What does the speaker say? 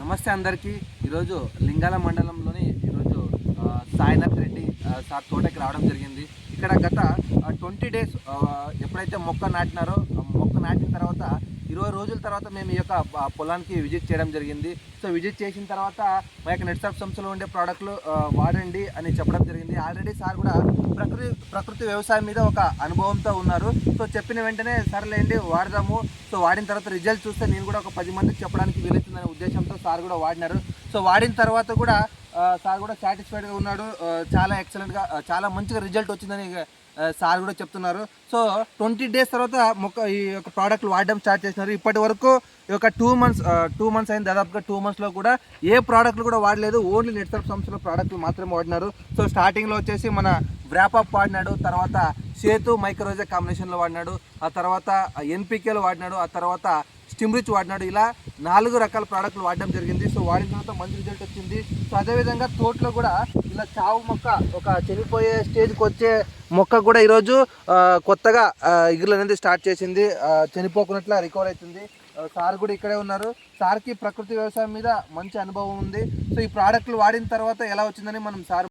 నమస్తే అందరికీ. ఈరోజు లింగాల మండలంలోని ఈరోజు సాయినాథ్ రెడ్డి సార్ తోటకి రావడం జరిగింది. ఇక్కడ గత ట్వంటీ డేస్ ఎప్పుడైతే మొక్క నాటినారో మొక్క నాటిన తర్వాత ఇరవై రోజుల తర్వాత మేము ఈ యొక్క పొలానికి విజిట్ చేయడం జరిగింది. సో విజిట్ చేసిన తర్వాత మా యొక్క నెట్సాప్ సంస్థలో ఉండే ప్రోడక్ట్లు వాడండి అని చెప్పడం జరిగింది. ఆల్రెడీ సార్ కూడా ప్రకృతి ప్రకృతి వ్యవసాయం మీద ఒక అనుభవంతో ఉన్నారు. సో చెప్పిన వెంటనే సరేలేండి వాడదాము. సో వాడిన తర్వాత రిజల్ట్ చూస్తే నేను కూడా ఒక పది మందికి చెప్పడానికి వీలవుతుందనే ఉద్దేశంతో సార్ కూడా వాడినారు. సో వాడిన తర్వాత కూడా సార్ కూడా సాటిస్ఫైడ్గా ఉన్నాడు. చాలా ఎక్సలెంట్గా చాలా మంచిగా రిజల్ట్ వచ్చిందని సార్ కూడా చెప్తున్నారు. సో ట్వంటీ డేస్ తర్వాత మొక్క ఈ యొక్క ప్రోడక్ట్లు వాడడం స్టార్ట్ చేసినారు. ఇప్పటి వరకు ఈ యొక్క టూ మంత్స్ టూ మంత్స్ అయిన దాదాపుగా టూ మంత్స్లో కూడా ఏ ప్రోడక్ట్లు కూడా వాడలేదు. ఓన్లీ నెట్వర్క్ సంస్థల ప్రోడక్ట్లు మాత్రమే వాడినారు. సో స్టార్టింగ్లో వచ్చేసి మన వ్రాపప్ వాడినాడు. తర్వాత సేతు మైక్రోజా కాంబినేషన్లో వాడినాడు. ఆ తర్వాత ఎన్పికేలో వాడినాడు. ఆ తర్వాత స్టిమ్రిచ్ వాడినాడు. ఇలా నాలుగు రకాల ప్రోడక్ట్లు వాడడం జరిగింది. సో వాడిన తర్వాత మంచి రిజల్ట్ వచ్చింది. సో అదేవిధంగా తోటలో కూడా ఇలా చావు మొక్క ఒక చనిపోయే స్టేజ్కి వచ్చే మొక్క కూడా ఈరోజు కొత్తగా ఇగులు అనేది స్టార్ట్ చేసింది. చనిపోకున్నట్లా రికవర్ అవుతుంది. సార్ కూడా ఇక్కడే ఉన్నారు. సార్కి ప్రకృతి వ్యవసాయం మీద మంచి అనుభవం ఉంది. సో ఈ ప్రోడక్ట్లు వాడిన తర్వాత ఎలా వచ్చిందని మనం సార్